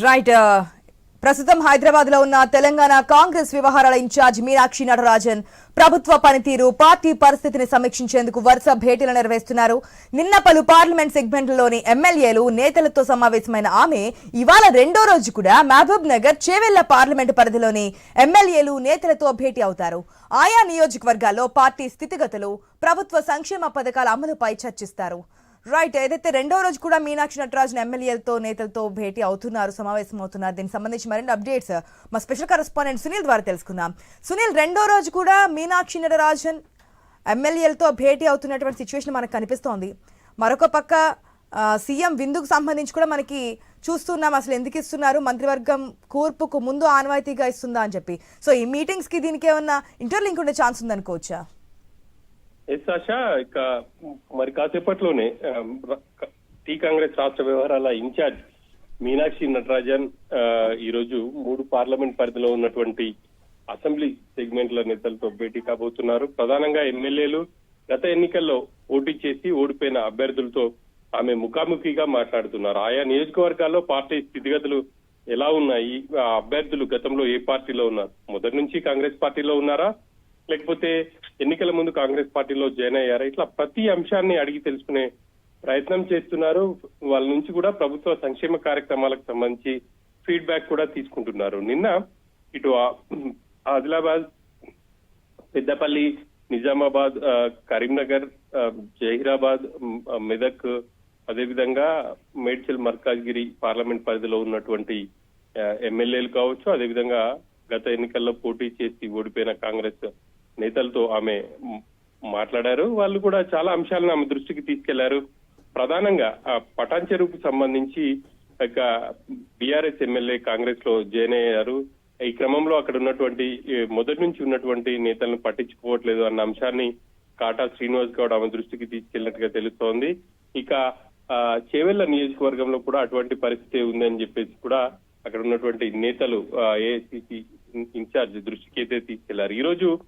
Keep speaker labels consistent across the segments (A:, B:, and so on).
A: Right uh, ప్రస్తుతం హైదరాబాద్లో ఉన్న తెలంగాణ కాంగ్రెస్ వ్యవహారాల ఇన్ఛార్జ్ మీనాక్షి నటరాజన్ ప్రభుత్వ పనితీరు పార్టీ పరిస్థితిని సమీక్షించేందుకు వరుస భేటీలు నిర్వహిస్తున్నారు. నిన్న పలు పార్లమెంట్ సెగ్మెంట్లలోని ఎమ్మెల్యేలు నేతలతో సమావేశమైన ఆమె ఇవాళ రెండో రోజు కూడా మహబూబ్ నగర్ చేవెళ్ళ పార్లమెంటు పరిధిలోని ఎమ్మెల్యేలు నేతలతో భేటీ అవుతారు. ఆయా నియోజకవర్గాల్లో పార్టీ స్థితిగతులు ప్రభుత్వ సంక్షేమ పథకాల అమలుపై చర్చిస్తారు. రైట్ ఏదైతే రెండో రోజు కూడా మీనాక్షి నటరాజన్ ఎమ్మెల్యేలతో నేతలతో భేటీ అవుతున్నారు సమావేశం అవుతున్నారు దీనికి సంబంధించి మరిన్ని అప్డేట్స్ మా స్పెషల్ కరెస్పాండెంట్ సునీల్ ద్వారా తెలుసుకుందాం. సునీల్ రెండో రోజు కూడా మీనాక్షి నటరాజన్ ఎమ్మెల్యేలతో భేటీ అవుతున్నటువంటి సిచ్యువేషన్ మనకు కనిపిస్తోంది. మరొక పక్క సీఎం విందుకు సంబంధించి కూడా మనకి చూస్తున్నాం అసలు ఎందుకు ఇస్తున్నారు మంత్రివర్గం కూర్పుకు ముందు ఆనవాయితీగా ఇస్తుందా అని చెప్పి. సో ఈ మీటింగ్స్కి దీనికి ఏమన్నా ఇంటర్లింక్ ఉండే ఛాన్స్ ఉందనుకోవచ్చా?
B: ఎస్ ఆశ ఇక మరి కాసేపట్లోనే టీ కాంగ్రెస్ రాష్ట్ర వ్యవహారాల ఇన్ఛార్జ్ మీనాక్షి నటరాజన్ ఈరోజు మూడు పార్లమెంట్ పరిధిలో ఉన్నటువంటి అసెంబ్లీ సెగ్మెంట్ల నేతలతో భేటీ కాబోతున్నారు. ప్రధానంగా ఎమ్మెల్యేలు గత ఎన్నికల్లో పోటీ చేసి ఓడిపోయిన అభ్యర్థులతో ఆమె ముఖాముఖిగా మాట్లాడుతున్నారు. ఆయా నియోజకవర్గాల్లో పార్టీ స్థితిగతులు ఎలా ఉన్నాయి? అభ్యర్థులు గతంలో ఏ పార్టీలో ఉన్నారు? మొదటి నుంచి కాంగ్రెస్ పార్టీలో ఉన్నారా? లేకపోతే ఎన్నికల ముందు కాంగ్రెస్ పార్టీలో జాయిన్ అయ్యారా? ఇట్లా ప్రతి అంశాన్ని అడిగి తెలుసుకునే ప్రయత్నం చేస్తున్నారు. వాళ్ళ నుంచి కూడా ప్రభుత్వ సంక్షేమ కార్యక్రమాలకు సంబంధించి ఫీడ్బ్యాక్ కూడా తీసుకుంటున్నారు. నిన్న ఇటు ఆదిలాబాద్ పెద్దపల్లి నిజామాబాద్ కరీంనగర్ జహీరాబాద్ మెదక్ అదేవిధంగా మేడ్చల్ మర్కాజ్గిరి పార్లమెంట్ పరిధిలో ఉన్నటువంటి ఎమ్మెల్యేలు కావచ్చు అదేవిధంగా గత ఎన్నికల్లో పోటీ చేసి ఓడిపోయిన కాంగ్రెస్ నేతలతో ఆమె మాట్లాడారు. వాళ్ళు కూడా చాలా అంశాలను ఆమె దృష్టికి తీసుకెళ్ళారు. ప్రధానంగా ఆ పటాన్ చెరువుకు సంబంధించి ఇక బీఆర్ఎస్ ఎమ్మెల్యే కాంగ్రెస్లో జాయిన్ అయ్యారు. ఈ క్రమంలో అక్కడ ఉన్నటువంటి మొదటి నుంచి ఉన్నటువంటి నేతలను పట్టించుకోవట్లేదు అన్న అంశాన్ని కాటా శ్రీనివాస్ గౌడ్ ఆమె దృష్టికి తీసుకెళ్ళినట్టుగా తెలుస్తోంది. ఇక ఆ, చేవెళ్ళ నియోజకవర్గంలో కూడా అటువంటి పరిస్థితి ఉందని చెప్పేసి కూడా అక్కడ ఉన్నటువంటి నేతలు ఏఐసిసి ఇన్ఛార్జ్ దృష్టికి అయితే తీసుకెళ్ళారు. ఈ రోజు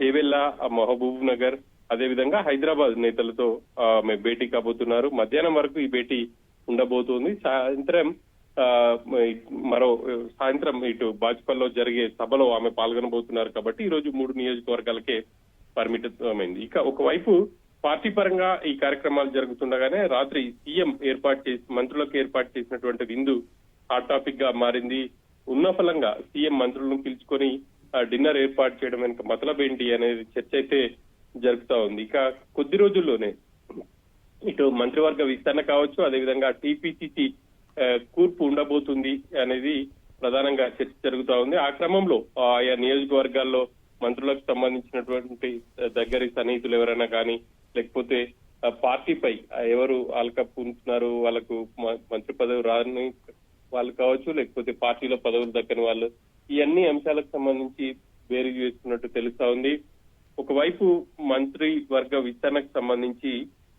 B: చేవెళ్ళ మహబూబ్ నగర్ అదేవిధంగా హైదరాబాద్ నేతలతో ఆమె భేటీ కాబోతున్నారు. మధ్యాహ్నం వరకు ఈ భేటీ ఉండబోతోంది. సాయంత్రం ఆ, మరో సాయంత్రం ఇటు బాజ్పల్లో జరిగే సభలో ఆమె పాల్గొనబోతున్నారు కాబట్టి ఈ రోజు మూడు నియోజకవర్గాలకే పరిమితమైంది. ఇక ఒకవైపు పార్టీ పరంగా ఈ కార్యక్రమాలు జరుగుతుండగానే రాత్రి సీఎం ఏర్పాటు చేసి మంత్రులకు ఏర్పాటు చేసినటువంటి విందు హాట్ టాపిక్గా మారింది. ఉన్న ఫలంగా సీఎం మంత్రులను పిలుచుకొని డిన్నర్ ఏర్పాటు చేయడం వెనుక మతలబ్ ఏంటి అనేది చర్చ అయితే జరుగుతా ఉంది. ఇక కొద్ది రోజుల్లోనే ఇటు మంత్రివర్గ విస్తరణ కావచ్చు అదేవిధంగా టీపీసీసీ కూర్పు ఉండబోతుంది అనేది ప్రధానంగా చర్చ జరుగుతా ఉంది. ఆ క్రమంలో ఆయా నియోజకవర్గాల్లో మంత్రులకు సంబంధించినటువంటి దగ్గరి సన్నిహితులు ఎవరైనా కానీ లేకపోతే పార్టీపై ఎవరు ఆల్కప్ ఉంటున్నారు వాళ్ళకు మంత్రి పదవి రాని వాళ్ళు కావచ్చు లేకపోతే పార్టీలో పదవులు దక్కని వాళ్ళు ఈ అన్ని అంశాలకు సంబంధించి వేరు చేస్తున్నట్టు తెలుస్తా ఉంది. ఒకవైపు మంత్రి వర్గ విస్తరణకు సంబంధించి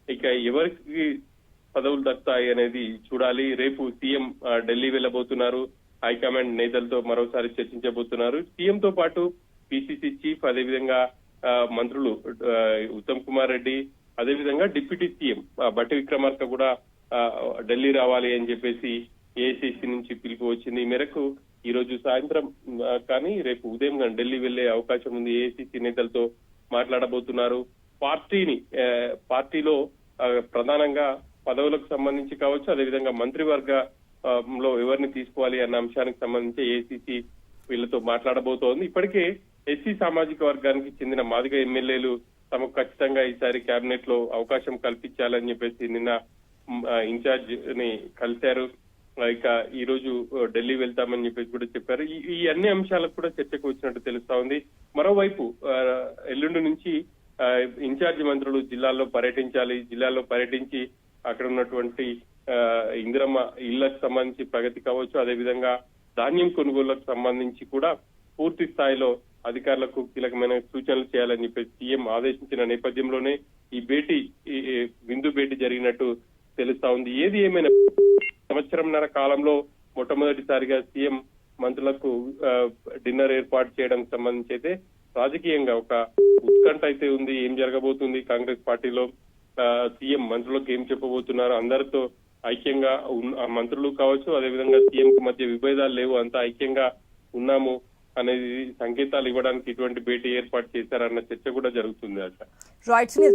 B: ఇక ఎవరికి పదవులు దక్కుతాయి అనేది చూడాలి. రేపు సీఎం ఆ, ఢిల్లీ వెళ్ళబోతున్నారు. హైకమాండ్ నేతలతో మరోసారి చర్చించబోతున్నారు. సీఎం తో పాటు పిసిసి చీఫ్ అదేవిధంగా ఆ, మంత్రులు ఉత్తమ్ కుమార్ రెడ్డి అదేవిధంగా డిప్యూటీ సీఎం బట్టి విక్రమార్క కూడా ఢిల్లీ రావాలి అని చెప్పేసి ఏఐసిసి నుంచి పిలుపు వచ్చింది. ఈ మేరకు ఈ రోజు సాయంత్రం కానీ రేపు ఉదయం కానీ ఢిల్లీ వెళ్ళే అవకాశం ఉంది. ఏఐసిసి నేతలతో మాట్లాడబోతున్నారు. పార్టీని పార్టీలో ప్రధానంగా పదవులకు సంబంధించి కావచ్చు అదేవిధంగా మంత్రివర్గ లో ఎవరిని తీసుకోవాలి అన్న అంశానికి సంబంధించి ఏసీసీ వీళ్ళతో మాట్లాడబోతోంది. ఇప్పటికే ఎస్సీ సామాజిక వర్గానికి చెందిన మాదిగ ఎమ్మెల్యేలు తమకు ఖచ్చితంగా ఈసారి కేబినెట్లో అవకాశం కల్పించాలని చెప్పేసి నిన్న ఇన్ఛార్జ్ని కలిశారు. ఇక ఈ రోజు ఢిల్లీ వెళ్తామని చెప్పేసి కూడా చెప్పారు. ఈ అన్ని అంశాలకు కూడా చర్చకు వచ్చినట్టు తెలుస్తా ఉంది. మరోవైపు ఎల్లుండి నుంచి ఆ, ఇన్ఛార్జ్ మంత్రులు జిల్లాల్లో పర్యటించాలి జిల్లాల్లో పర్యటించి అక్కడ ఉన్నటువంటి ఆ, ఇందిరమ్మ ఇళ్ళకు సంబంధించి ప్రగతి కావచ్చు. అదేవిధంగా ధాన్యం కొనుగోళ్ళకు సంబంధించి కూడా పూర్తి స్థాయిలో అధికారులకు కీలకమైన సూచనలు చేయాలని చెప్పేసి సీఎం ఆదేశించిన నేపథ్యంలోనే ఈ భేటీ ఈ విందు భేటీ జరిగినట్టు తెలుస్తా ఉంది. ఏది ఏమైనా సంవత్సరంన్నర కాలంలో మొట్టమొదటిసారిగా సీఎం మంత్రులకు డిన్నర్ ఏర్పాటు చేయడం సంబంధించి అయితే రాజకీయంగా ఒక ఉత్కంఠ అయితే ఉంది. ఏం జరగబోతుంది? కాంగ్రెస్ పార్టీలో సీఎం మంత్రులకు ఏం చెప్పబోతున్నారు? అందరితో ఐక్యంగా ఆ మంత్రులు కావచ్చు అదేవిధంగా సీఎం కి మధ్య విభేదాలు లేవు అంతా ఐక్యంగా ఉన్నాము అనేది సంకేతాలు ఇవ్వడానికి ఇటువంటి భేటీ ఏర్పాటు చేశారన్న చర్చ కూడా జరుగుతుంది
A: అట